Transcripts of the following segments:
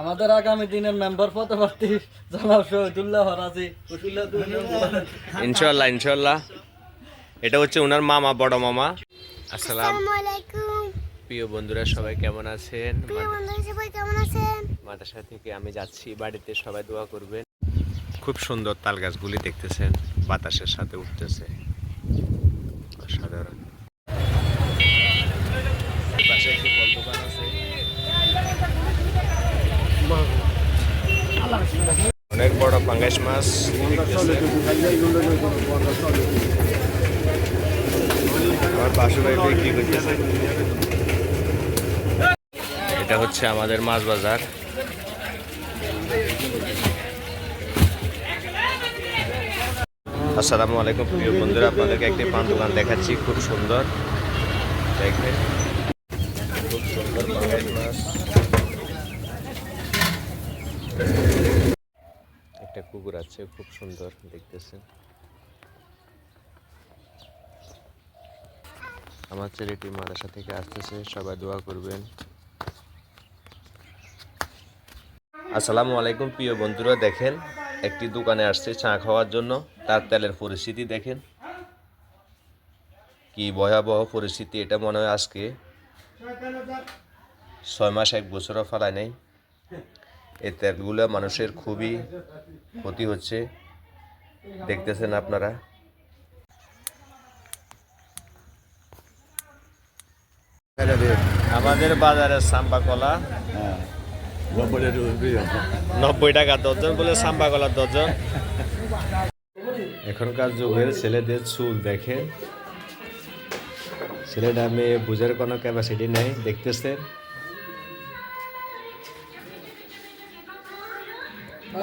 আমাদের আগামী দিনের মেম্বার পদপ্রার্থী জনাব শহীদুল্লাহ হরাজি। ইনশাল্লাহ ইনশাল্লাহ এটা হচ্ছে ওনার মামা বড় মামা। আসসালাম। প্রিয় বন্ধুরা সবাই কেমন আছেন? প্রিয় বন্ধুরা সবাই কেমন আছেন? মাদ্রাসা থেকে আমি যাচ্ছি বাড়িতে সবাই দোয়া করবেন। খুব সুন্দর তাল গাছগুলি দেখতেছেন বাতাসের সাথে উঠতেছে। অসাধারণ পাশে একটি ফল দোকান আছে অনেক বড় পাঙ্গাস মাছ এটা হচ্ছে আমাদের মাছ বাজার। আসসালামু আলাইকুম, প্রিয় বন্ধুরা, আপনাদেরকে একটি পান দোকান দেখাচ্ছি, খুব সুন্দর। দেখবেন খুব সুন্দর মাছ। একটা কুকুর আছে, খুব সুন্দর, দেখতেছেন। আমার ছেলেটি মাদ্রাসা থেকে আসতেছে, সবাই দোয়া করবেন। আসসালামু আলাইকুম, প্রিয় বন্ধুরা, দেখেন, একটি দোকানে আসছে চা খাওয়ার জন্য, তার তেলের পরিস্থিতি দেখেন। কি ভয়াবহ পরিস্থিতি, এটা মনে হয় আজকে। ছয় মাস, এক বছরও ফেলায় নেই। এই তেলগুলো মানুষের খুবই ক্ষতি হচ্ছে। দেখতেছেন আপনারা। আমাদের বাজারে সাম্বা কলা। নব্বই টাকা দর্জন বলে সাম্বা কলা দর্জন এখনকার যুগের ছেলেদের চুল দেখেন। ছেলেটা মেয়ে বুঝার কোনো ক্যাপাসিটি নেই দেখতেছেন।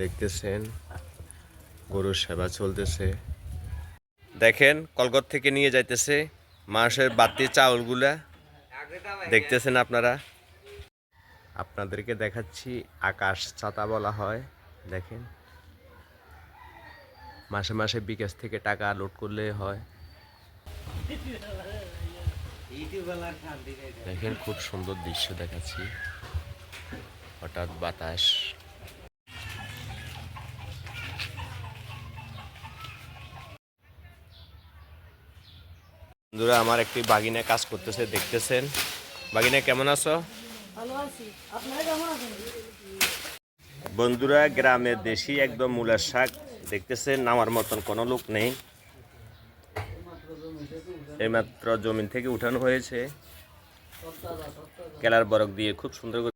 দেখতেছেন, গরুর সেবা চলতেছে। দেখেন কলকত থেকে নিয়ে যাইতেছে মানুষের বাতি চাউলগুলা। দেখতেছেন আপনারা? আপনাদেরকে দেখাচ্ছি, আকাশ ছাতা বলা হয়। দেখেন। মাসে মাসে বিকাশ থেকে টাকা লোড করলে হয়। দেখেন খুব সুন্দর দৃশ্য দেখাচ্ছি। হঠাৎ বাতাস। বন্ধুরা আমার একটি বাগিনা কাজ করতেছে দেখতেছেন? বাগিনা কেমন আছো? বন্ধুরা গ্রামের দেশি একদম মূলার শাক দেখতেছেন, নামার মতন কোনো লোক নেই। এইমাত্র জমিন থেকে উঠানো হয়েছে। কেলার বরক দিয়ে খুব সুন্দর